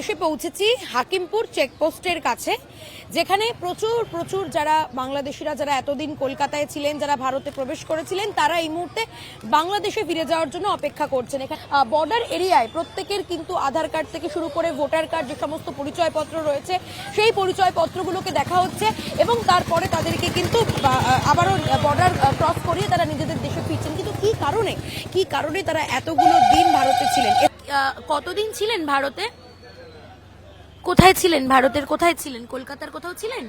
এসে পৌঁছেছি হাকিমপুর চেকপোস্টের কাছে, যেখানে প্রচুর প্রচুর যারা বাংলাদেশিরা যারা এতদিন কলকাতায় ছিলেন, যারা ভারতে প্রবেশ করেছিলেন, তারা এই মুহূর্তে বাংলাদেশে ফিরে যাওয়ার জন্য অপেক্ষা করছেন। এখানে বর্ডার এরিয়ায় প্রত্যেকের কিন্তু আধার কার্ড থেকে শুরু করে ভোটার কার্ড যে সমস্ত পরিচয়পত্র রয়েছে, সেই পরিচয়পত্রগুলোকে দেখা হচ্ছে এবং তারপরে তাদেরকে কিন্তু আবারও বর্ডার ক্রস করিয়ে তারা নিজেদের দেশে ফিরছেন। কিন্তু কি কারণে? কি কারণে তারা এতগুলো দিন ভারতে ছিলেন? কতদিন ছিলেন ভারতে? কোথায় ছিলেন? ভারতের কোথায় ছিলেন? কলকাতার কোথাও ছিলেন?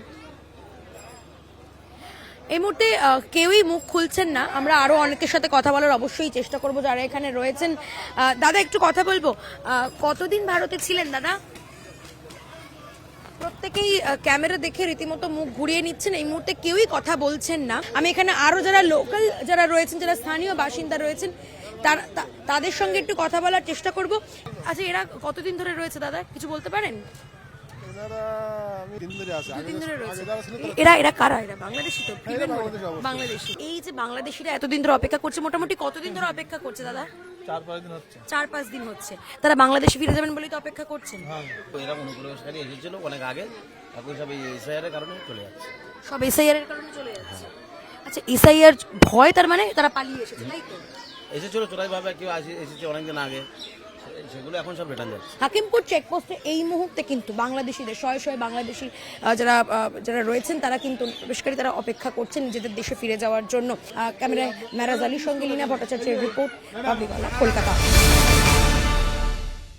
এই মুহূর্তে কেউই মুখ খুলছেন না। আমরা আরও অনেকের সাথে কথা বলার অবশ্যই চেষ্টা করব যারা এখানে রয়েছেন। দাদা, একটু কথা বলব। কতদিন ভারতে ছিলেন, দাদা? প্রত্যেকেই ক্যামেরা দেখে রীতিমতো মুখ ঘুরিয়ে নিচ্ছেন। এই মুহূর্তে কেউই কথা বলছেন না। আমি এখানে আরও যারা লোকাল যারা রয়েছেন, যারা স্থানীয় বাসিন্দা রয়েছেন তার তা- তাদের সঙ্গে একটু কথা বলার চেষ্টা করব। আচ্ছা এরা কতদিন ধরে রয়েছে দাদা? কিছু বলতে পারেন? এরা এরা কারা? এরা বাংলাদেশি তো হ্যাঁ, বাংলাদেশি এই যে বাংলাদেশিরা এতদিন ধরে অপেক্ষা করছে মোটামুটি কতদিন ধরে অপেক্ষা করছে দাদা? চার পাঁচ দিন হচ্ছে। চার পাঁচ দিন হচ্ছে। তারা বাংলাদেশে ফিরে যাবেন বলেই তো অপেক্ষা করছেন। এরা অনুপ্রবেশকারী এসেছিল অনেক আগে। এখন সব এই এসআইআর কারণে চলে যাচ্ছে। সব এসআইআর এর কারণে চলে যাচ্ছে। আচ্ছা এসআইআর ভয় তার মানে তারা পালিয়ে এসেছে তাই তো? এসেছিল চোরাইভাবে কেউ এসেছে অনেকদিন আগে। সেগুলো এখন সব রিটার্ন যাচ্ছে। হাকিমপুর চেকপোস্টে এই মুহূর্তে কিন্তু বাংলাদেশিদের, শয়ে শয়ে বাংলাদেশি যারা যারা রয়েছেন, তারা কিন্তু বেশকারি তারা অপেক্ষা করছেন নিজেদের দেশে ফিরে যাওয়ার জন্য। ক্যামেরায় ম্যারাজ আলীর সঙ্গে লীনা ভট্টাচার্যের রিপোর্ট পাবলিক কলকাতা।